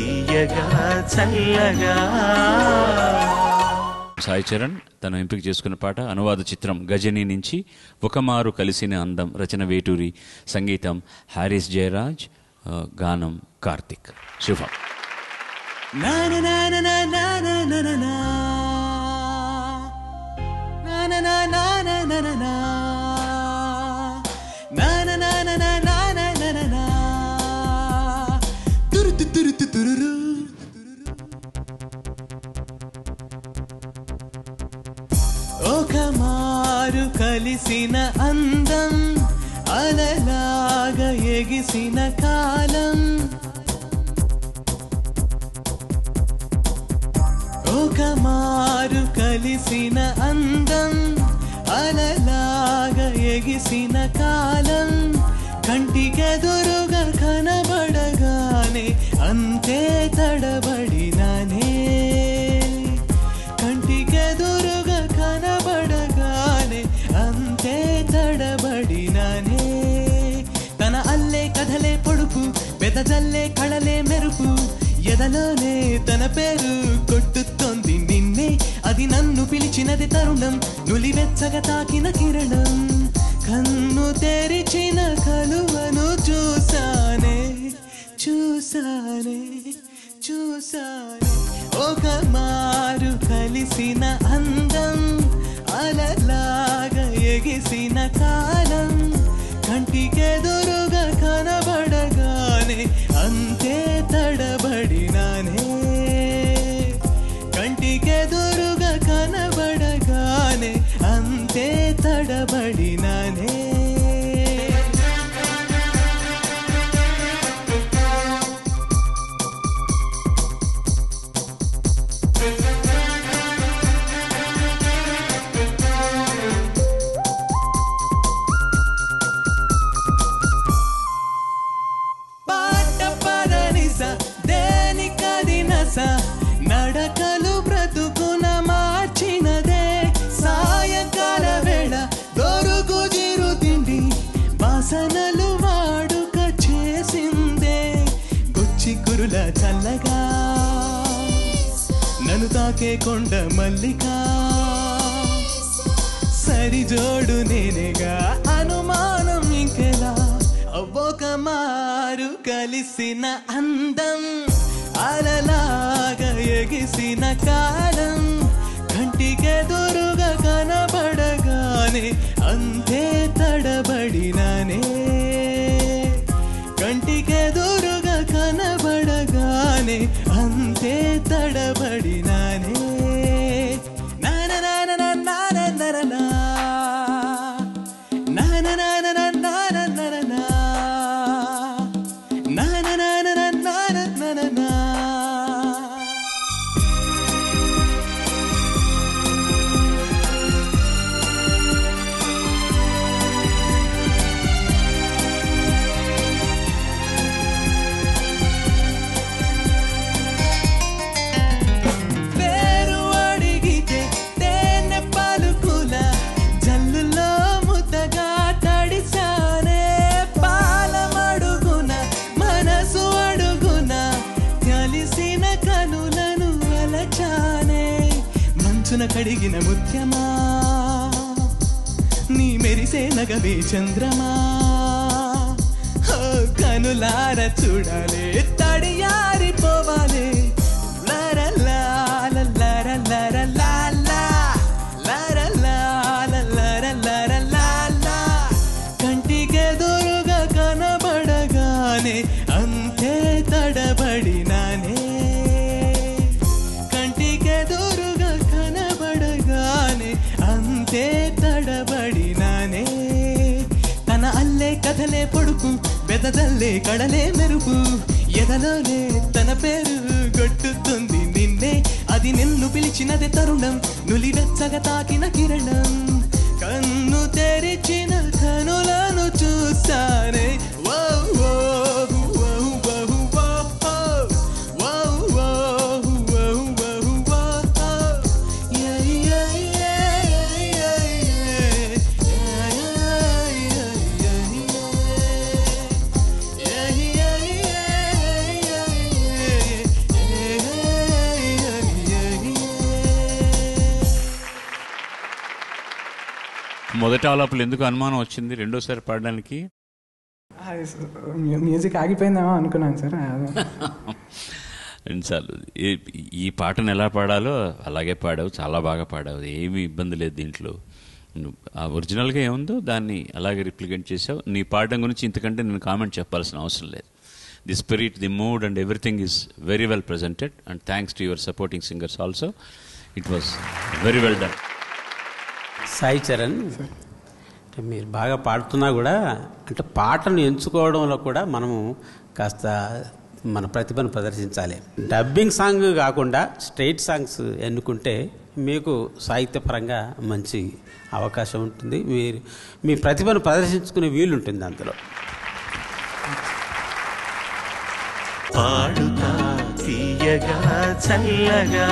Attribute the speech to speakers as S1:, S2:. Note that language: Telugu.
S1: తీయగా చల్లగా
S2: సాయి చరణ్ తను ఎంపిక చేసుకున్న పాట అనువాద చిత్రం గజని నుంచి ఒకమారు కలిసిన అందం రచన వేటూరి సంగీతం హారిస్ జయరాజ్ గానం కార్తిక్ శుభం
S1: నా నా నా నా నా వారు కలిసిన అందం అలలాగ ఎగిసిన కాలం. ఒక మారు కలిసిన అందం అలలాగ ఎగిసిన కాలం. కంటికెదురుగా పెదజల్లే కళలే మెరుపు ఎదలోనే తన పేరు కొట్టుతోంది నిన్నే. అది నన్ను పిలిచినది తరుణం నులివెచ్చగా తాకిన కిరణం. కన్ను తెరిచిన కలువను చూసానే చూసానే చూసానే ఒక మారు కలిసిన అందం అలలాగా ఎగిసిన కాలం. కంటికెదో నడకలు బ్రతుకున మార్చినదే సాయంకాల వేళ దొరుకు జీరు తిండి వాసనలు వాడుక చేసిందే. గుచ్చి కురుల చల్లగా నన్ను తాకే కొండ మల్లికా. సరిజోడు నేనేగా అనుమానం ఇంకెలా? ఒక మారు కలిసిన అందం అలలా ఎగిసిన కాలం కంటికెదురుగా కనబడగానే అంతే తడబడిననే. కంటికెదురుగా కనబడగానే అంతే తడబడిన మంచున కడిగిన ముత్యమా? నీ మెరిసే నగవే చంద్రమా? కనులార చూడాలి తడియా? కథలే పొడుపు పెదదల్లే కడలే మెరుపు. ఎదలోనే తన పేరు కొట్టుతుంది నిన్నే. అది నిన్ను పిలిచినది తరుణం నులివెచ్చగా తాకిన కిరణం. కన్ను తెరిచిన కనులను చూసానే
S2: మొదటి ఆలాపులు ఎందుకు అనుమానం వచ్చింది? రెండోసారి పాడడానికి?
S3: మ్యూజిక్ ఆగిపోయిందేమో అనుకున్నాను సార్.
S2: రెండుసార్లు. ఈ- పాటను ఎలా పాడాలో అలాగే పాడావు చాలా బాగా పాడావు. ఏమీ ఇబ్బంది లేదు దీంట్లో. ఆ ఒరిజినల్గా ఏముందో దాన్ని అలాగే రిప్లికెంట్ చేసావు. నీ పాడడం గురించి ఇంతకంటే నేను కామెంట్ చెప్పాల్సిన అవసరం లేదు. The spirit the mood and everything is very well presented and thanks to your supporting singers also. It was very well done.
S4: Sai Charan అంటే మీరు బాగా పాడుతున్నా కూడా అంటే పాటను ఎంచుకోవడంలో కూడా మనము కాస్త మన ప్రతిభను ప్రదర్శించాలి. డబ్బింగ్ సాంగ్ కాకుండా స్ట్రైట్ సాంగ్స్ ఎన్నుకుంటే మీకు సాహిత్యపరంగా మంచి అవకాశం ఉంటుంది. మీరు మీ ప్రతిభను ప్రదర్శించుకునే వీలు ఉంటుంది అందులో.
S1: పాడుతా తీయగా చల్లగా.